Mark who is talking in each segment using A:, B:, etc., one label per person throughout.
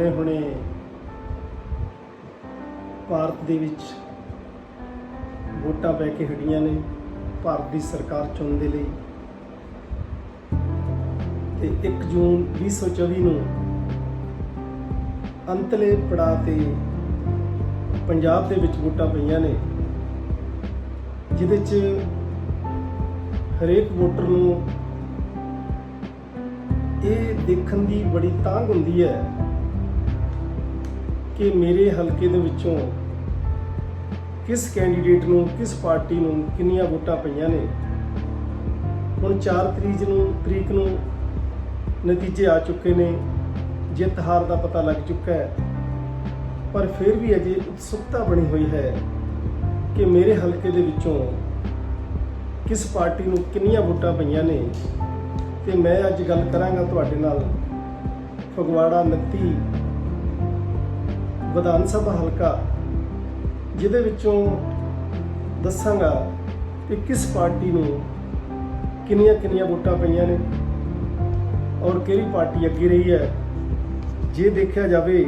A: ਹੁਣੇ-ਹੁਣੇ ਭਾਰਤ ਦੇ ਵਿੱਚ ਵੋਟਾਂ ਪੈ ਕੇ ਹਟੀਆਂ ਨੇ, ਭਾਰਤ ਦੀ ਸਰਕਾਰ ਚੁਣਨ ਦੇ ਲਈ। ਤੇ 1 ਜੂਨ 2024 ਨੂੰ ਅੰਤਲੇ ਪੜਾਅ ਤੇ ਪੰਜਾਬ ਦੇ ਵਿੱਚ ਵੋਟਾਂ ਪਈਆਂ ਨੇ, ਜਿਹਦੇ 'ਚ ਹਰੇਕ ਵੋਟਰ ਨੂੰ ਇਹ ਦੇਖਣ ਦੀ ਬੜੀ ਤਾਂਘ ਹੁੰਦੀ ਹੈ ਕਿ ਮੇਰੇ ਹਲਕੇ ਦੇ ਵਿੱਚੋਂ ਕਿਸ ਕੈਂਡੀਡੇਟ ਨੂੰ, ਕਿਸ ਪਾਰਟੀ ਨੂੰ ਕਿੰਨੀਆਂ ਵੋਟਾਂ ਪਈਆਂ ਨੇ? ਹੁਣ 4 ਤਰੀਕ ਨੂੰ ਤਰੀਕ ਨੂੰ ਨਤੀਜੇ ਆ ਚੁੱਕੇ ਨੇ, ਜਿੱਤ ਹਾਰ ਦਾ ਪਤਾ ਲੱਗ ਚੁੱਕਾ ਹੈ। ਪਰ ਫਿਰ ਵੀ ਅਜੇ ਉਤਸੁਕਤਾ ਬਣੀ ਹੋਈ ਹੈ ਕਿ ਮੇਰੇ ਹਲਕੇ ਦੇ ਵਿੱਚੋਂ ਕਿਸ ਪਾਰਟੀ ਨੂੰ ਕਿੰਨੀਆਂ ਵੋਟਾਂ ਪਈਆਂ ਨੇ? ਤੇ ਮੈਂ ਅੱਜ ਗੱਲ ਕਰਾਂਗਾ ਤੁਹਾਡੇ ਨਾਲ ਫਗਵਾੜਾ 29 ਵਿਧਾਨ ਸਭਾ ਹਲਕਾ, ਜਿਹਦੇ ਵਿੱਚੋਂ ਦੱਸਾਂਗਾ ਕਿ ਕਿਸ ਪਾਰਟੀ ਨੂੰ ਕਿੰਨੀਆਂ ਕਿੰਨੀਆਂ ਵੋਟਾਂ ਪਈਆਂ ਨੇ ਔਰ ਕਿਹੜੀ ਪਾਰਟੀ ਅੱਗੇ ਰਹੀ ਹੈ। ਜੇ ਦੇਖਿਆ ਜਾਵੇ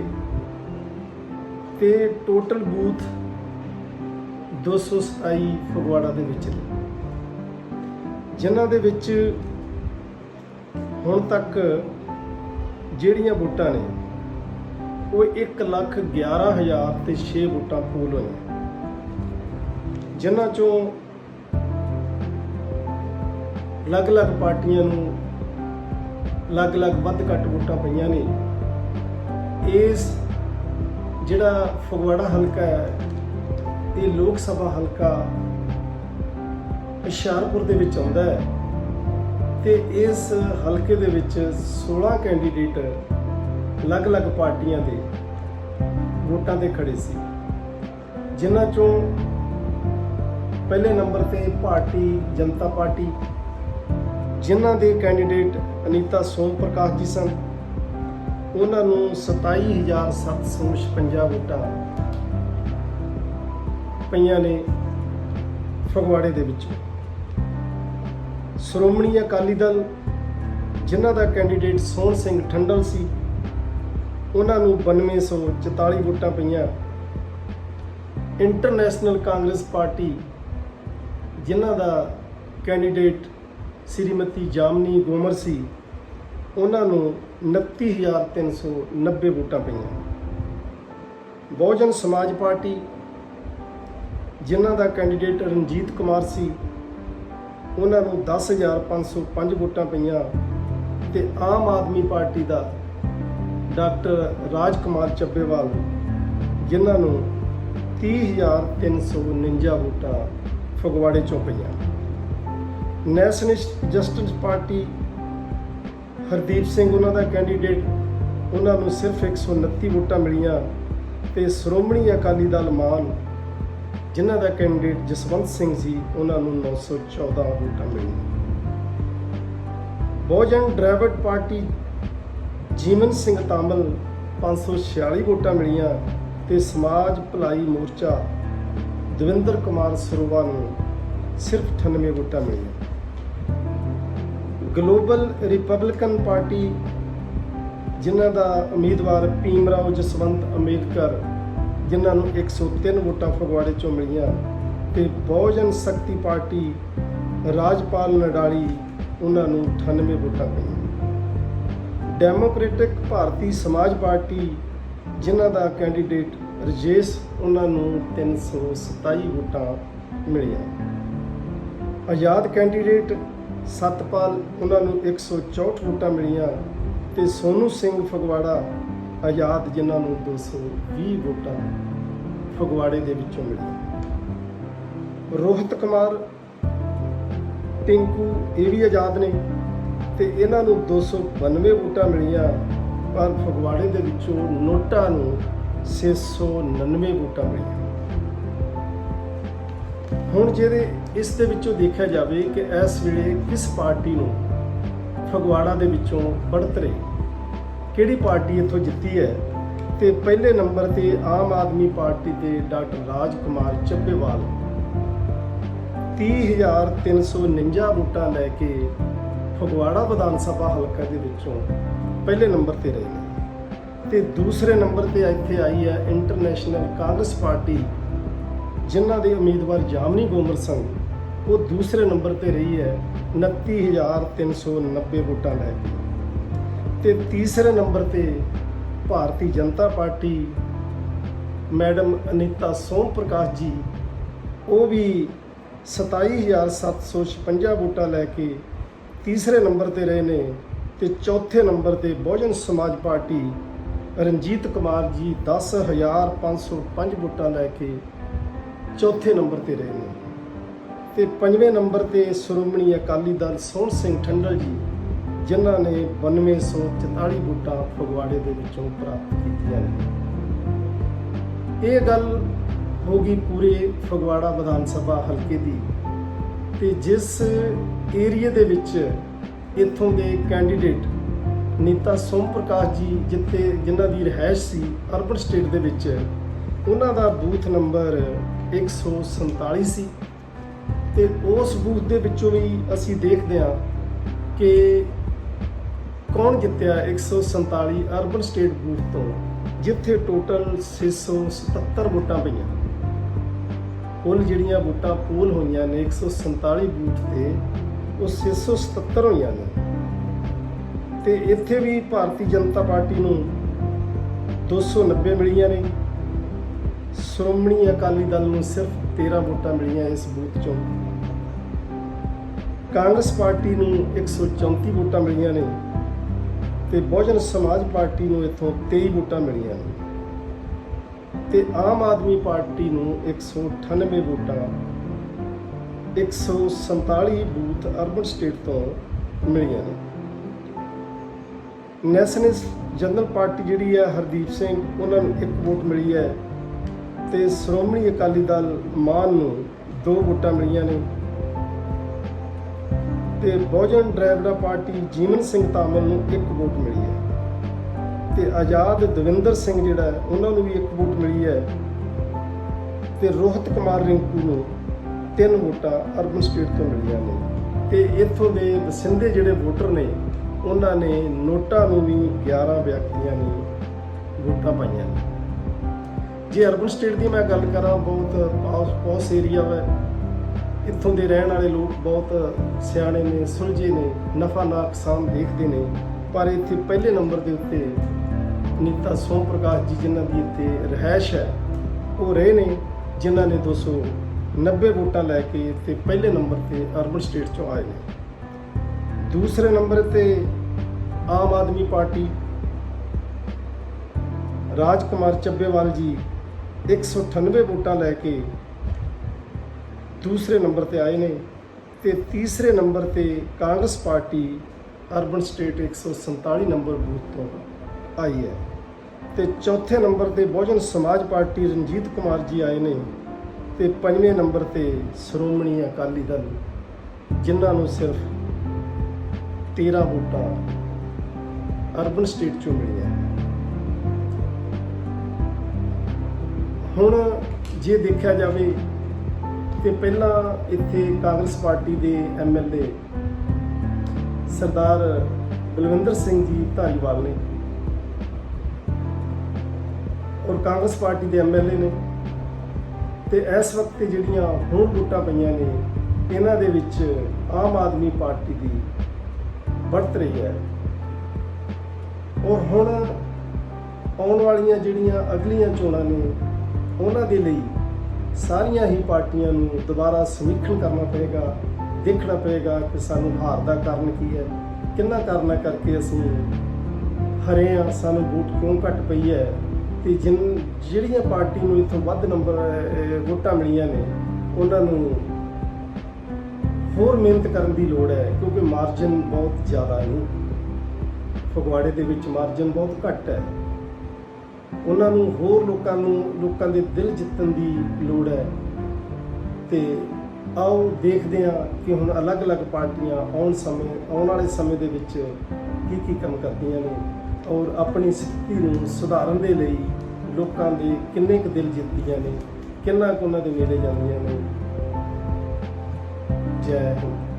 A: ਤੇ ਟੋਟਲ ਬੂਥ 227 ਫਗਵਾੜਾ ਦੇ ਵਿੱਚ ਨੇ, ਜਿਨ੍ਹਾਂ ਦੇ ਵਿੱਚ ਹੁਣ ਤੱਕ ਜਿਹੜੀਆਂ ਵੋਟਾਂ ਨੇ ਉਹ 1 ਲੱਖ 11000 ਤੇ 6 ਵੋਟਾਂ ਪੂਲ ਹੋਈਆਂ ਜਿਨ੍ਹਾਂ ਚੋਂ ਅਲੱਗ-ਅਲੱਗ ਪਾਰਟੀਆਂ ਨੂੰ ਅਲੱਗ-ਅਲੱਗ ਵੱਧ ਘੱਟ ਵੋਟਾਂ ਪਈਆਂ ਨੇ। ਇਸ ਜਿਹੜਾ ਫਗਵਾੜਾ ਹਲਕਾ ਹੈ, ਇਹ ਲੋਕ ਸਭਾ ਹਲਕਾ ਹੁਸ਼ਿਆਰਪੁਰ ਦੇ ਵਿੱਚ ਆਉਂਦਾ ਹੈ ਤੇ ਇਸ ਹਲਕੇ ਦੇ ਵਿੱਚ 16 ਕੈਂਡੀਡੇਟ ਅਲੱਗ-ਅਲੱਗ ਪਾਰਟੀਆਂ ਦੇ ਵੋਟਾਂ ਤੇ ਖੜੇ ਸੀ। ਜਿਨ੍ਹਾਂ ਚੋਂ ਪਹਿਲੇ ਨੰਬਰ ਤੇ ਭਾਰਤੀ ਜਨਤਾ ਪਾਰਟੀ, ਜਿਨ੍ਹਾਂ ਦੇ ਕੈਂਡੀਡੇਟ ਅਨੀਤਾ ਸੋਮ ਪ੍ਰਕਾਸ਼ ਜੀ ਸਨ, ਉਹਨਾਂ ਨੂੰ 27756 ਵੋਟਾਂ ਪਈਆਂ ਨੇ ਫਗਵਾੜੇ ਦੇ ਵਿੱਚ। ਸ਼੍ਰੋਮਣੀ ਅਕਾਲੀ ਦਲ, ਜਿਨ੍ਹਾਂ ਦਾ ਕੈਂਡੀਡੇਟ ਸੋਹਣ ਸਿੰਘ ਠੰਡਲ ਸੀ ਉਹਨਾਂ ਨੂੰ 9244 ਵੋਟਾਂ ਪਈਆਂ। ਇੰਟਰਨੈਸ਼ਨਲ ਕਾਂਗਰਸ ਪਾਰਟੀ ਜਿਨ੍ਹਾਂ ਦਾ ਕੈਂਡੀਡੇਟ ਸ੍ਰੀਮਤੀ ਜਾਮਨੀ ਗੋਮਰ ਸੀ, ਉਹਨਾਂ ਨੂੰ 29390 ਵੋਟਾਂ ਪਈਆਂ। ਬਹੁਜਨ ਸਮਾਜ ਪਾਰਟੀ ਜਿਨ੍ਹਾਂ ਦਾ ਕੈਂਡੀਡੇਟ ਰਣਜੀਤ ਕੁਮਾਰ ਸੀ, ਉਹਨਾਂ ਨੂੰ 10505 ਵੋਟਾਂ ਪਈਆਂ ਤੇ ਆਮ ਆਦਮੀ ਪਾਰਟੀ ਦਾ ਡਾਕਟਰ ਰਾਜ ਕੁਮਾਰ ਚੱਬੇਵਾਲ, ਜਿਨ੍ਹਾਂ ਨੂੰ 30349 ਵੋਟਾਂ ਫਗਵਾੜੇ ਚੋਂ ਪਈਆਂ। Nationalist justice party Hardeep Singh ਉਹਨਾਂ ਦਾ ਕੈਂਡੀਡੇਟ, ਉਹਨਾਂ ਨੂੰ ਸਿਰਫ 129 ਵੋਟਾਂ ਮਿਲੀਆਂ ਤੇ ਸ਼੍ਰੋਮਣੀ ਅਕਾਲੀ ਦਲ ਮਾਨ, ਜਿਨ੍ਹਾਂ ਦਾ ਕੈਂਡੀਡੇਟ ਜਸਵੰਤ ਸਿੰਘ ਸੀ ਉਹਨਾਂ ਨੂੰ 914 ਵੋਟਾਂ ਮਿਲੀਆਂ। ਬਹੁਜਨ ਡਰਾਈਵਰ ਪਾਰਟੀ ਜੀਵਨ ਸਿੰਘ ਤਾਮਲ 546 ਵੋਟਾਂ ਮਿਲੀਆਂ ਤੇ ਸਮਾਜ ਭਲਾਈ ਮੋਰਚਾ ਦਵਿੰਦਰ ਕੁਮਾਰ ਸਰੋਵਾ ਨੂੰ ਸਿਰਫ 98 ਵੋਟਾਂ ਮਿਲੀਆਂ। ਗਲੋਬਲ ਰਿਪਬਲਿਕਨ ਪਾਰਟੀ ਜਿਨ੍ਹਾਂ ਦਾ ਉਮੀਦਵਾਰ ਭੀਮ ਰਾਓ ਜਸਵੰਤ ਅੰਬੇਦਕਰ, ਜਿਨ੍ਹਾਂ ਨੂੰ 103 ਵੋਟਾਂ ਫਗਵਾੜੇ ਚੋਂ ਮਿਲੀਆਂ ਤੇ ਬਹੁਜਨ ਸ਼ਕਤੀ ਪਾਰਟੀ ਰਾਜਪਾਲ ਨਡਾਲੀ, ਉਹਨਾਂ ਨੂੰ 98 ਵੋਟਾਂ ਪਈਆਂ ਡੈਮੋਕ੍ਰੈਟਿਕ ਭਾਰਤੀ ਸਮਾਜ ਪਾਰਟੀ ਜਿਨ੍ਹਾਂ ਦਾ ਕੈਂਡੀਡੇਟ ਰਜੇਸ਼, ਉਹਨਾਂ ਨੂੰ 327 ਵੋਟਾਂ ਮਿਲੀਆਂ। ਆਜ਼ਾਦ ਕੈਂਡੀਡੇਟ ਸਤਪਾਲ, ਉਹਨਾਂ ਨੂੰ 164 ਵੋਟਾਂ ਮਿਲੀਆਂ ਤੇ ਸੋਨੂ ਸਿੰਘ ਫਗਵਾੜਾ ਆਜ਼ਾਦ, ਜਿਨ੍ਹਾਂ ਨੂੰ 220 ਵੋਟਾਂ ਫਗਵਾੜੇ ਦੇ ਵਿੱਚੋਂ ਮਿਲੀਆਂ। ਰੋਹਿਤ ਕੁਮਾਰ, ਟਿੰਕੂ, ਇਹ ਵੀ ਆਜ਼ਾਦ ਨੇ। ਤੇ ਇਹਨਾਂ ਨੂੰ 292 ਵੋਟਾਂ ਮਿਲੀਆਂ, ਪਰ ਫਗਵਾੜੇ ਦੇ ਵਿੱਚੋਂ ਨੋਟਾਂ ਨੂੰ 699 ਵੋਟਾਂ ਮਿਲੀਆਂ। ਹੁਣ ਜਿਹੜੇ ਇਸ ਦੇ ਵਿੱਚੋਂ ਦੇਖਿਆ ਜਾਵੇ ਕਿ ਇਸ ਵੇਲੇ ਕਿਸ ਪਾਰਟੀ ਨੂੰ ਫਗਵਾੜਾ ਦੇ ਵਿੱਚੋਂ ਬੜਤਰੇ ਕਿਹੜੀ ਪਾਰਟੀ ਇੱਥੋਂ ਜਿੱਤੀ ਹੈ, ਤੇ ਪਹਿਲੇ ਨੰਬਰ ਤੇ ਆਮ ਆਦਮੀ ਪਾਰਟੀ ਦੇ ਡਾਕਟਰ ਰਾਜ ਕੁਮਾਰ ਚੱਬੇਵਾਲ 30349 ਵੋਟਾਂ ਲੈ ਕੇ ਫਗਵਾੜਾ ਵਿਧਾਨ ਸਭਾ ਹਲਕਾ ਦੇ ਵਿੱਚੋਂ ਪਹਿਲੇ ਨੰਬਰ ਤੇ ਰਹੇ ਨੇ। ਤੇ ਦੂਸਰੇ ਨੰਬਰ ਤੇ ਇੱਥੇ ਆਈ ਹੈ ਇੰਟਰਨੈਸ਼ਨਲ ਕਾਂਗਰਸ ਪਾਰਟੀ, ਜਿਨ੍ਹਾਂ ਦੇ ਉਮੀਦਵਾਰ ਜਾਮਨੀ ਗੋਮਰ ਸਿੰਘ, ਉਹ ਦੂਸਰੇ ਨੰਬਰ ਤੇ ਰਹੀ ਹੈ 29390 ਵੋਟਾਂ ਲੈ ਕੇ। ਤੇ ਤੀਸਰੇ ਨੰਬਰ ਤੇ ਭਾਰਤੀ ਜਨਤਾ ਪਾਰਟੀ, ਮੈਡਮ ਅਨੀਤਾ ਸੋਮ ਪ੍ਰਕਾਸ਼ ਜੀ, ਉਹ ਵੀ 27756 ਵੋਟਾਂ ਲੈ ਕੇ ਤੀਸਰੇ ਨੰਬਰ ਤੇ ਰਹੇ ਨੇ ਤੇ ਚੌਥੇ ਨੰਬਰ ਤੇ ਬਹੁਜਨ ਸਮਾਜ ਪਾਰਟੀ ਰਣਜੀਤ ਕੁਮਾਰ ਜੀ 10505 ਵੋਟਾਂ ਲੈ ਕੇ ਚੌਥੇ ਨੰਬਰ ਤੇ ਰਹੇ ਨੇ। ਤੇ ਪੰਜਵੇਂ ਨੰਬਰ ਤੇ ਸ਼੍ਰੋਮਣੀ ਅਕਾਲੀ ਦਲ ਸੋਹਣ ਸਿੰਘ ਠੰਡਲ ਜੀ, ਜਿਨ੍ਹਾਂ ਨੇ 9244 ਵੋਟਾਂ ਫਗਵਾੜੇ ਦੇ ਵਿੱਚੋਂ ਪ੍ਰਾਪਤ ਕੀਤੀਆਂ ਨੇ। ਇਹ ਗੱਲ ਹੋ ਗਈ ਪੂਰੇ ਫਗਵਾੜਾ ਵਿਧਾਨ ਸਭਾ ਹਲਕੇ ਦੀ। ਤੇ ਜਿਸ ਏਰੀਏ ਦੇ ਵਿੱਚ ਇੱਥੋਂ ਦੇ ਕੈਂਡੀਡੇਟ ਨੇਤਾ ਸੋਮ ਪ੍ਰਕਾਸ਼ ਜੀ ਜਿੱਥੇ ਜਿਨ੍ਹਾਂ ਦੀ ਰਿਹਾਇਸ਼ ਸੀ ਅਰਬਨ ਸਟੇਟ ਦੇ ਵਿੱਚ, ਉਹਨਾਂ ਦਾ ਬੂਥ ਨੰਬਰ 147 ਸੀ ਤੇ ਉਸ ਬੂਥ ਦੇ ਵਿੱਚੋਂ ਵੀ ਅਸੀਂ ਦੇਖਦੇ ਹਾਂ ਕਿ ਕੌਣ ਜਿੱਤਿਆ 147 ਅਰਬਨ ਸਟੇਟ ਬੂਥ ਤੋਂ, ਜਿੱਥੇ ਟੋਟਲ 677 ਵੋਟਾਂ ਪਈਆਂ। ਕੁੱਲ ਜਿਹੜੀਆਂ ਵੋਟਾਂ ਪੋਲ ਹੋਈਆਂ ਨੇ 147 ਬੂਥ ਤੇ ਉਹ 677 ਹੋਈਆਂ ਨੇ। ਤੇ ਇੱਥੇ ਵੀ ਭਾਰਤੀ ਜਨਤਾ ਪਾਰਟੀ ਨੂੰ 290 ਮਿਲੀਆਂ ਨੇ। ਸ਼੍ਰੋਮਣੀ ਅਕਾਲੀ ਦਲ ਨੂੰ ਸਿਰਫ 13 ਵੋਟਾਂ ਮਿਲੀਆਂ ਇਸ ਬੂਥ ਚੋਂ। ਕਾਂਗਰਸ ਪਾਰਟੀ ਨੂੰ 134 ਵੋਟਾਂ ਮਿਲੀਆਂ ਨੇ ਤੇ ਬਹੁਜਨ ਸਮਾਜ ਪਾਰਟੀ ਨੂੰ ਇੱਥੋਂ 23 ਵੋਟਾਂ ਮਿਲੀਆਂ ਨੇ। ਤੇ ਆਮ ਆਦਮੀ ਪਾਰਟੀ ਨੂੰ 198 ਵੋਟਾਂ 147 ਬੂਥ ਅਰਬਨ ਸਟੇਟ ਤੋਂ ਮਿਲੀਆਂ ਨੇ। ਨੈਸ਼ਨਲਿਸਟ ਜਨਰਲ ਪਾਰਟੀ ਜਿਹੜੀ ਹੈ ਹਰਦੀਪ ਸਿੰਘ, ਉਹਨਾਂ ਨੂੰ ਇੱਕ ਵੋਟ ਮਿਲੀ ਹੈ ਤੇ ਸ਼੍ਰੋਮਣੀ ਅਕਾਲੀ ਦਲ ਮਾਨ ਨੂੰ ਦੋ ਵੋਟਾਂ ਮਿਲੀਆਂ ਨੇ। ਤੇ ਬਹੁਜਨ ਡਰਾਈਵਰਾ ਪਾਰਟੀ ਜੀਵਨ ਸਿੰਘ ਤਾਮਲ ਨੂੰ ਇੱਕ ਵੋਟ ਮਿਲੀ ਹੈ। ਤੇ ਆਜ਼ਾਦ ਦਵਿੰਦਰ ਸਿੰਘ ਜਿਹੜਾ ਉਹਨਾਂ ਨੂੰ ਵੀ ਇੱਕ ਵੋਟ ਮਿਲੀ ਹੈ। ਤੇ ਰੋਹਿਤ ਕੁਮਾਰ ਰਿੰਕੂ ਨੂੰ ਤਿੰਨ ਵੋਟਾਂ ਅਰਬਨ ਸਟੇਟ ਤੋਂ ਮਿਲੀਆਂ ਨੇ। ਤੇ ਇੱਥੋਂ ਦੇ ਵਸਿੰਦੇ ਜਿਹੜੇ ਵੋਟਰ ਨੇ, ਉਹਨਾਂ ਨੇ ਨੋਟਾਂ ਨੂੰ ਵੀ 11 ਵਿਅਕਤੀਆਂ ਨੇ ਵੋਟਾਂ ਪਾਈਆਂ ਨੇ। ਜੇ ਅਰਬਨ ਸਟੇਟ ਦੀ ਮੈਂ ਗੱਲ ਕਰਾਂ, ਬਹੁਤ ਪਾਸ ਪਾਸ ਏਰੀਆ ਵਾ। ਇੱਥੋਂ ਦੇ ਰਹਿਣ ਵਾਲੇ ਲੋਕ ਬਹੁਤ ਸਿਆਣੇ ਨੇ, ਸੁਲਝੇ ਨੇ, ਨਫਾ ਨੁਕਸਾਨ ਦੇਖਦੇ ਨੇ। ਪਰ ਇੱਥੇ ਪਹਿਲੇ ਨੰਬਰ ਦੇ ਉੱਤੇ ਨੀਤਾ ਸੋਮ ਪ੍ਰਕਾਸ਼ ਜੀ ਜਿਨ੍ਹਾਂ ਦੀ ਇੱਥੇ ਰਹਿائش ਹੈ, ਉਹ ਰਹੇ ਨੇ, ਜਿਨ੍ਹਾਂ ਨੇ 200 290 ਵੋਟਾਂ ਲੈ ਕੇ ਇੱਥੇ ਪਹਿਲੇ ਨੰਬਰ ਤੇ ਅਰਬਨ ਸਟੇਟ ਚੋਂ ਆਏ ਨੇ। ਦੂਸਰੇ ਨੰਬਰ ਤੇ ਆਮ ਆਦਮੀ ਪਾਰਟੀ ਰਾਜ ਕੁਮਾਰ ਚੱਬੇਵਾਲ ਜੀ 198 ਵੋਟਾਂ ਲੈ ਕੇ ਦੂਸਰੇ ਨੰਬਰ ਤੇ ਆਏ ਨੇ ਤੇ ਤੀਸਰੇ ਨੰਬਰ ਤੇ Congress party urban state 147 number booth ਤੋਂ ਆਈ ਹੈ। ਤੇ ਚੌਥੇ ਨੰਬਰ ਤੇ ਬਹੁਜਨ ਸਮਾਜ ਪਾਰਟੀ ਰਣਜੀਤ ਕੁਮਾਰ ਜੀ ਆਏ ਨੇ। ਤੇ ਪੰਜਵੇਂ ਨੰਬਰ ਤੇ ਸ਼੍ਰੋਮਣੀ ਅਕਾਲੀ ਦਲ, ਜਿਨ੍ਹਾਂ ਨੂੰ ਸਿਰਫ 13 ਵੋਟਾਂ ਅਰਬਨ ਸਟੇਟ ਚੋਂ ਮਿਲੀਆਂ। ਹੁਣ ਜੇ ਦੇਖਿਆ ਜਾਵੇ ਕਿ ਪਹਿਲਾਂ ਇੱਥੇ ਕਾਂਗਰਸ ਪਾਰਟੀ ਦੇ ਐਮਐਲਏ ਸਰਦਾਰ ਬਲਵਿੰਦਰ ਸਿੰਘ ਜੀ ਧਾਰੀਵਾਲ ਨੇ ਔਰ ਕਾਂਗਰਸ ਪਾਰਟੀ ਦੇ ਐਮਐਲਏ ਨੇ ਤੇ ਇਸ ਵਕਤ ਜਿਹੜੀਆਂ ਹੁਣ ਵੋਟਾਂ ਪਈਆਂ ਨੇ, ਇਹਨਾਂ ਦੇ ਵਿੱਚ ਆਮ ਆਦਮੀ ਪਾਰਟੀ ਦੀ ਵਰਤ ਰਹੀ ਹੈ। ਔਰ ਹੁਣ ਆਉਣ ਵਾਲੀਆਂ ਜਿਹੜੀਆਂ ਅਗਲੀਆਂ ਚੋਣਾਂ ਨੇ, ਉਹਨਾਂ ਦੇ ਲਈ ਸਾਰੀਆਂ ਹੀ ਪਾਰਟੀਆਂ ਨੂੰ ਦੁਬਾਰਾ ਸਮੀਖਣ ਕਰਨਾ ਪਏਗਾ, ਦੇਖਣਾ ਪਏਗਾ ਕਿ ਸਾਨੂੰ ਹਾਰ ਦਾ ਕਾਰਨ ਕੀ ਹੈ, ਕਿੰਨਾ ਕਰਨਾ ਕਰਕੇ ਅਸੀਂ ਹਰੇ ਆ ਸਾਨੂੰ ਵੋਟ ਕਿਉਂ ਘਟ ਪਈ ਹੈ। ਤੇ ਜਿਨ ਜਿਹੜੀਆਂ ਪਾਰਟੀ ਨੂੰ ਇਥੋਂ ਵੱਧ ਨੰਬਰ ਵੋਟਾਂ ਮਿਲੀਆਂ ਨੇ, ਉਹਨਾਂ ਨੂੰ ਹੋਰ ਮਿਹਨਤ ਕਰਨ ਦੀ ਲੋੜ ਹੈ, ਕਿਉਂਕਿ ਮਾਰਜਨ ਬਹੁਤ ਜ਼ਿਆਦਾ ਨਹੀਂ ਫਗਵਾੜੇ ਦੇ ਵਿੱਚ ਮਾਰਜਨ ਬਹੁਤ ਘੱਟ ਹੈ। ਉਹਨਾਂ ਨੂੰ ਹੋਰ ਲੋਕਾਂ ਨੂੰ, ਲੋਕਾਂ ਦੇ ਦਿਲ ਜਿੱਤਣ ਦੀ ਲੋੜ ਹੈ। ਤੇ ਆਓ ਦੇਖਦੇ ਹਾਂ ਕਿ ਹੁਣ ਅਲੱਗ-ਅਲੱਗ ਪਾਰਟੀਆਂ ਆਉਣ ਸਮੇਂ, ਆਉਣ ਵਾਲੇ ਸਮੇਂ ਦੇ ਵਿੱਚ ਕੀ ਕੀ ਕੰਮ ਕਰਦੀਆਂ ਨੇ। ਔਰ ਆਪਣੀ ਸਥਿਤੀ ਨੂੰ ਸੁਧਾਰਨ ਦੇ ਲਈ ਲੋਕਾਂ ਦੇ ਕਿੰਨੇ ਕੁ ਦਿਲ ਜਿੱਤਦੀਆਂ ਨੇ, ਕਿੰਨਾ ਕੁ ਉਹਨਾਂ ਦੇ ਨੇੜੇ ਜਾਂਦੀਆਂ ਨੇ। ਜੈ ਹਿੰਦ।